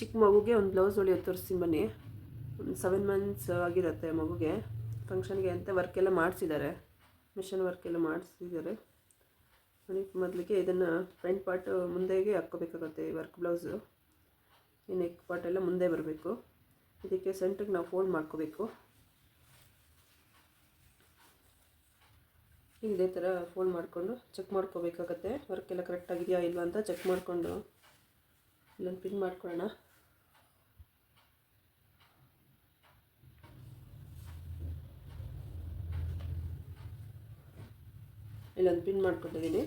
ಚಿಕ್ಕ ಮಗುಗೆ ಒಂದು ಬ್ಲೌಸ್ ಹೊಲಿಯೋದು ತೋರಿಸ್ತೀನಿ ಬನ್ನಿ. ಒಂದು ಸೆವೆನ್ ಮಂತ್ಸ್ ಆಗಿರುತ್ತೆ ಮಗುಗೆ. ಫಂಕ್ಷನ್ಗೆ ಅಂತ ವರ್ಕ್ ಎಲ್ಲ ಮಾಡಿಸಿದ್ದಾರೆ. ಮಿಷನ್ ವರ್ಕ್ ಎಲ್ಲ ಮಾಡಿಸಿದ್ದಾರೆ. ನೋಡಿ ಮೊದಲಿಗೆ ಇದನ್ನು ಫ್ರಂಟ್ ಪಾರ್ಟ್ ಮುಂದೆಗೆ ಹಾಕ್ಕೋಬೇಕಾಗುತ್ತೆ ಈ ವರ್ಕ್ ಬ್ಲೌಸು ಈ ನೆಕ್ ಪಾರ್ಟ್ ಎಲ್ಲ ಮುಂದೆ ಬರಬೇಕು. ಇದಕ್ಕೆ ಸೆಂಟ್ರಿಗೆ ನಾವು ಫೋಲ್ಡ್ ಮಾಡ್ಕೋಬೇಕು. ಇದೇ ಥರ ಫೋಲ್ಡ್ ಮಾಡಿಕೊಂಡು ಚೆಕ್ ಮಾಡ್ಕೋಬೇಕಾಗತ್ತೆ. ವರ್ಕ್ ಎಲ್ಲ ಕರೆಕ್ಟಾಗಿದೆಯಾ ಇಲ್ವಾ ಅಂತ ಚೆಕ್ ಮಾಡಿಕೊಂಡು. ಇಲ್ಲೊಂದು ಪಿನ್ ಮಾಡ್ಕೊಳ್ಳೋಣ. ಇಲ್ಲೊಂದು ಪಿನ್ ಮಾಡ್ಕೊಂಡಿದ್ದೀನಿ.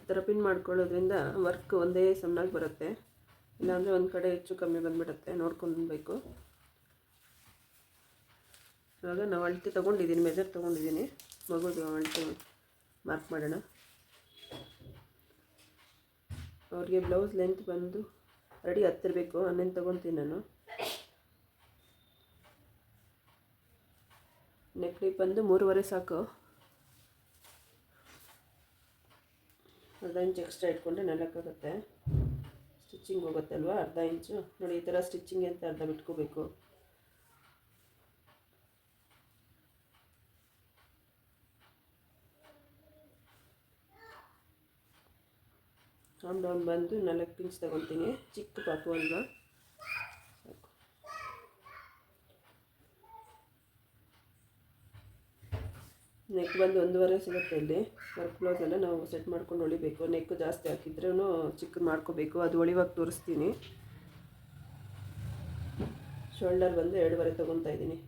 ಈ ಥರ ಪಿನ್ ಮಾಡ್ಕೊಳ್ಳೋದ್ರಿಂದ ವರ್ಕ್ ಒಂದೇ ಸಮನಾಗಿ ಬರುತ್ತೆ. ಇಲ್ಲಾಂದರೆ ಒಂದು ಕಡೆ ಹೆಚ್ಚು ಕಮ್ಮಿ ಬಂದುಬಿಡುತ್ತೆ. ನೋಡ್ಕೊಬೇಕು ಇವಾಗ ನಾವು ಅಳತೆ ತೊಗೊಂಡಿದ್ದೀನಿ ಮೆಜರ್ ತೊಗೊಂಡಿದ್ದೀನಿ. ಮಗುದು ಅಳತೆ ಮಾರ್ಕ್ ಮಾಡೋಣ. ಅವ್ರಿಗೆ ಬ್ಲೌಸ್ ಲೆಂತ್ ಬಂದು ರೆಡಿ ಹತ್ತಿರಬೇಕು ಹನ್ನೊಂದು ತೊಗೊತೀನಿ ನಾನು. ನೆಕ್ ಕ್ಲಿಪ್ ಬಂದು ಮೂರುವರೆ ಸಾಕು. ಅರ್ಧ ಇಂಚು ಎಕ್ಸ್ಟ್ರಾ ಇಟ್ಕೊಂಡ್ರೆ ನೆಲಕ್ಕಾಗುತ್ತೆ ಸ್ಟಿಚಿಂಗ್ ಹೋಗುತ್ತಲ್ವ? ಅರ್ಧ ಇಂಚು. ನೋಡಿ, ಈ ಥರ ಸ್ಟಿಚಿಂಗ್ ಅಂತ ಅರ್ಧ ಬಿಟ್ಕೋಬೇಕು. ಆಮ್ ಡೌನ್ ಬಂದು ನಾಲ್ಕು ಇಂಚ್ ತಗೊತೀನಿ ಚಿಕ್ಕ ಪಾಪು ಅಲ್ವಾ? ನೆಕ್ ಬಂದು ಒಂದೂವರೆ ಸಿಗುತ್ತೆ ಇಲ್ಲಿ. ವರ್ಕ್ ಬ್ಲೌಸ್ ಎಲ್ಲ ನಾವು ಸೆಟ್ ಮಾಡ್ಕೊಂಡು ಹೊಳಿಬೇಕು ನೆಕ್ ಜಾಸ್ತಿ ಹಾಕಿದ್ರೂ ಚಿಕ್ಕ ಮಾಡ್ಕೋಬೇಕು. ಅದು ಹೊಳಿವಾಗ ತೋರಿಸ್ತೀನಿ. ಶೋಲ್ಡರ್ ಬಂದು ಎರಡುವರೆ ತೊಗೊತಾ ಇದ್ದೀನಿ.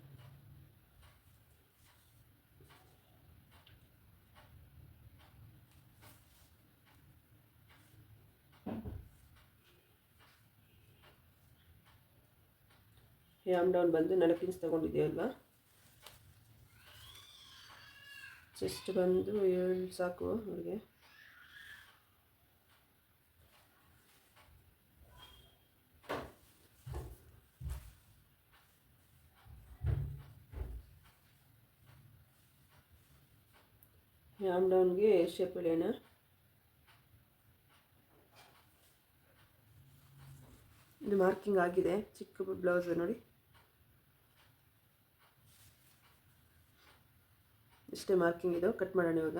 ಆಮ್ ಡೌನ್ ಬಂದು ನಾಲ್ಕು ಇಂಚ್ ತೊಗೊಂಡಿದ್ದೀವಲ್ವಾ ಚೆಸ್ಟ್ ಬಂದು ಏಳು ಸಾಕು ಅವ್ರಿಗೆ. ಆಮ್ ಡೌನ್ಗೆ ಶೇಪ್ ಎಳೆಯೋಣ ಇದು ಮಾರ್ಕಿಂಗ್ ಆಗಿದೆ. ಚಿಕ್ಕ ಬ್ಲೌಸ್ ನೋಡಿ. ಇಷ್ಟೇ ಮಾರ್ಕಿಂಗ್ ಇದು ಕಟ್ ಮಾಡೋಣ ಇವಾಗ.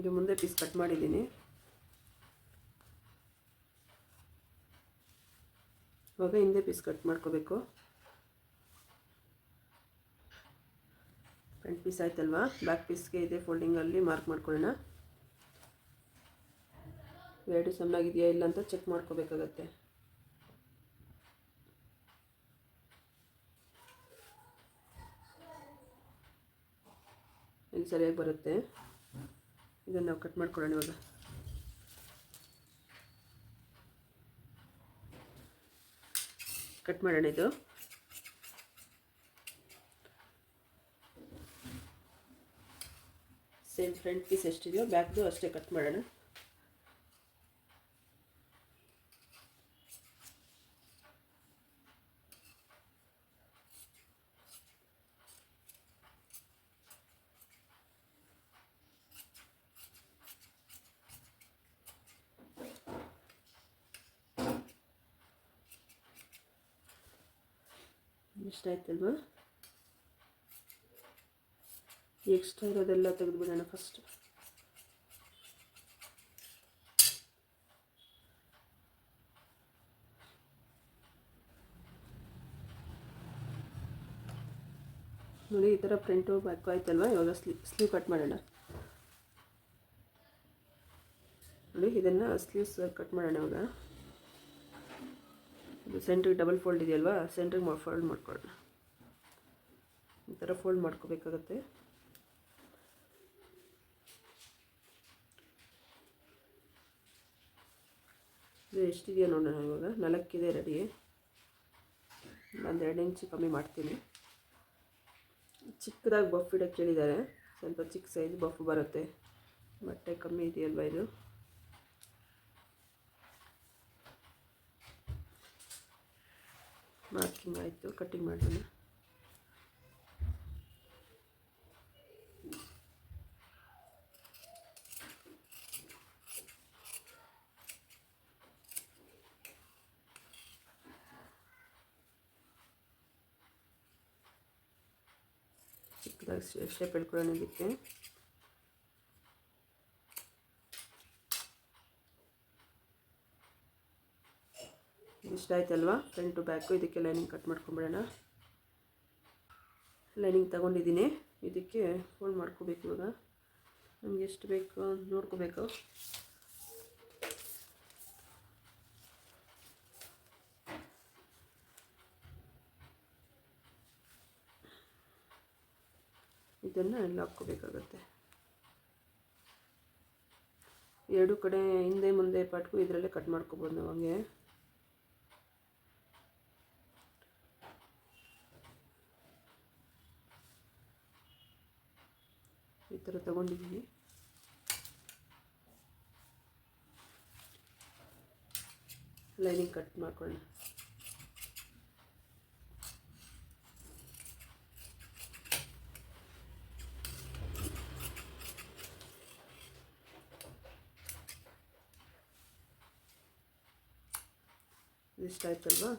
ಇದು ಮುಂದೆ ಪೀಸ್ ಕಟ್ ಮಾಡಿದ್ದೀನಿ. ಇವಾಗ ಹಿಂದೆ ಪೀಸ್ ಕಟ್ ಮಾಡ್ಕೋಬೇಕು. ಫ್ರಂಟ್ ಪೀಸ್ ಆಯ್ತಲ್ವಾ? ಬ್ಯಾಕ್ ಪೀಸ್ಗೆ ಇದೆ ಫೋಲ್ಡಿಂಗಲ್ಲಿ ಮಾರ್ಕ್ ಮಾಡ್ಕೊಳ್ಳೋಣ. ಎರಡು ಸಣ್ಣಾಗಿದೆಯಾ ಇಲ್ಲ ಅಂತ ಚೆಕ್ ಮಾಡ್ಕೋಬೇಕಾಗತ್ತೆ. ಇಲ್ಲಿ ಸರಿಯಾಗಿ ಬರುತ್ತೆ. ಇದನ್ನು ನಾವು ಕಟ್ ಮಾಡ್ಕೊಳ್ಳೋಣ ಇವಾಗ. ಕಟ್ ಮಾಡೋಣ ಇದು. ಸೇಮ್ ಫ್ರಂಟ್ ಪೀಸ್ ಎಷ್ಟಿದೆಯೋ ಬ್ಯಾಕ್ದು ಅಷ್ಟೇ ಕಟ್ ಮಾಡೋಣ. ಇಷ್ಟ ಆಯ್ತಲ್ವಾ ಎಕ್ಸ್ಟ್ರಾ ಇರೋದೆಲ್ಲ ತೆಗೆದುಬಿಡೋಣ ಫಸ್ಟ್ ನೋಡಿ, ಈ ಥರ ಪ್ರಿಂಟು ಬ್ಯಾಕು ಆಯ್ತಲ್ವಾ? ಇವಾಗ ಸ್ಲೀವ್ ಸ್ಲೀವ್ ಕಟ್ ಮಾಡೋಣ. ನೋಡಿ, ಇದನ್ನು ಸ್ಲೀವ್ಸ್ ಕಟ್ ಮಾಡೋಣ ಇವಾಗ. ಸೆಂಟ್ರಿಗೆ ಡಬಲ್ ಫೋಲ್ಡ್ ಇದೆಯಲ್ವಾ? ಸೆಂಟ್ರಿಗೆ ಫೋಲ್ಡ್ ಮಾಡ್ಕೊಳ್ಳೋಣ. ಈ ಥರ ಫೋಲ್ಡ್ ಮಾಡ್ಕೋಬೇಕಾಗತ್ತೆ. ಇದು ಎಷ್ಟಿದೆಯಾ ನೋಡೋಣ ಇವಾಗ. ನಾಲ್ಕಿದೆ ರೆಡಿ ಒಂದು ಎರಡು ಇಂಚು ಕಮ್ಮಿ ಮಾಡ್ತೀನಿ. ಚಿಕ್ಕದಾಗಿ ಬಫ್ ಇಡೋಕ್ಕೆ ಹೇಳಿದ್ದಾರೆ. ಸ್ವಲ್ಪ ಚಿಕ್ಕ ಸೈಜ್ ಬಫ್ ಬರುತ್ತೆ. ಬಟ್ಟೆ ಕಮ್ಮಿ ಇದೆಯಲ್ವ ಇದು? ಮಾರ್ಕಿಂಗ್ ಆಯಿತು ಕಟ್ಟಿಂಗ್ ಮಾಡೋಣ ಚಿಕ್ಕದಾಗಿ ಶೇಪ್ ಹೇಳ್ಕೊಳ್ಳೋಣ ಇದಕ್ಕೆ ಇಷ್ಟ ಆಯ್ತಲ್ವಾ ಟು ಬ್ಯಾಕು ಇದಕ್ಕೆ ಲೈನಿಂಗ್ ಕಟ್ ಮಾಡ್ಕೊಂಬಿಡೋಣ. ಲೈನಿಂಗ್ ತಗೊಂಡಿದ್ದೀನಿ. ಇದಕ್ಕೆ ಫೋಲ್ಡ್ ಮಾಡ್ಕೋಬೇಕು ಇವಾಗ. ನಮ್ಗೆ ಎಷ್ಟು ಬೇಕು ನೋಡ್ಕೋಬೇಕು. ಇದನ್ನು ಎಲ್ಲ ಹಾಕ್ಕೋಬೇಕಾಗತ್ತೆ ಎರಡು ಕಡೆ ಹಿಂದೆ ಮುಂದೆ ಪಾಟ್ಗೂ ಇದರಲ್ಲೇ ಕಟ್ ಮಾಡ್ಕೋಬೋದು ನಾವು ಹಂಗೆ. ಥರ ತಗೊಂಡಿದ್ದೀನಿ ಲೈನಿಂಗ್ ಕಟ್ ಮಾಡ್ಕೊಳ್ಳೋಣ. ಇಷ್ಟ ಆಯ್ತಲ್ವಾ?